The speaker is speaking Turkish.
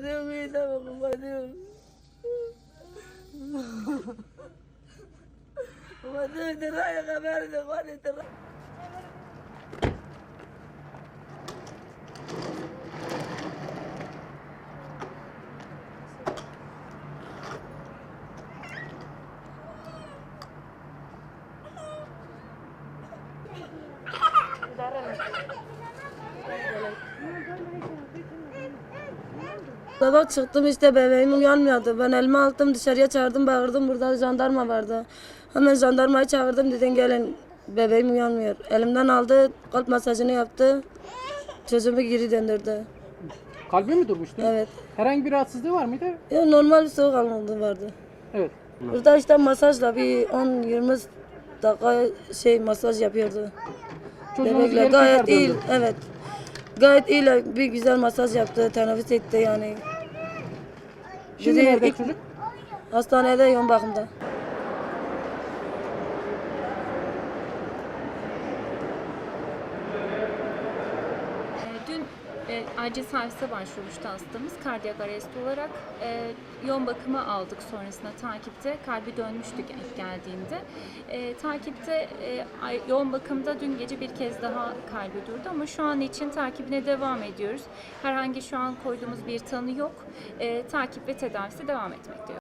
Kadyo, kita mo ko, Kadyo. Kadyo, tiraya ka meron ako, tiraya. Sabah çıktım işte bebeğim uyanmıyordu. Ben elime aldım dışarıya çağırdım bağırdım burada jandarma vardı. Hemen jandarmayı çağırdım dedim gelin bebeğim uyanmıyor. Elimden aldı kalp masajını yaptı. Çocuğumu geri döndürdü. Kalbi mi durmuştu? Evet. Herhangi bir rahatsızlığı var mıydı? Ya normal bir soğuk alındı vardı. Evet. Burada işte masajla bir 10-20 dakika şey masaj yapıyordu. Çocuğunuz Bebekle geri gayet iyi, evet. Gayet iyi bir güzel masaj yaptı, teneffüs etti yani. Şimdi nerede çocuk? Hastanede yoğun bakımda. Ee, Dün e, acil servise başvurmuştu hastamız kardiyak arrest olarak. E, yoğun bakıma aldık sonrasında takipte. Kalbi dönmüştü geldiğinde. E, takipte e, yoğun bakımda dün gece bir kez daha kalbi durdu ama şu an için takibine devam ediyoruz. Herhangi şu an koyduğumuz bir tanı yok. E, takip ve tedavisi devam etmekte.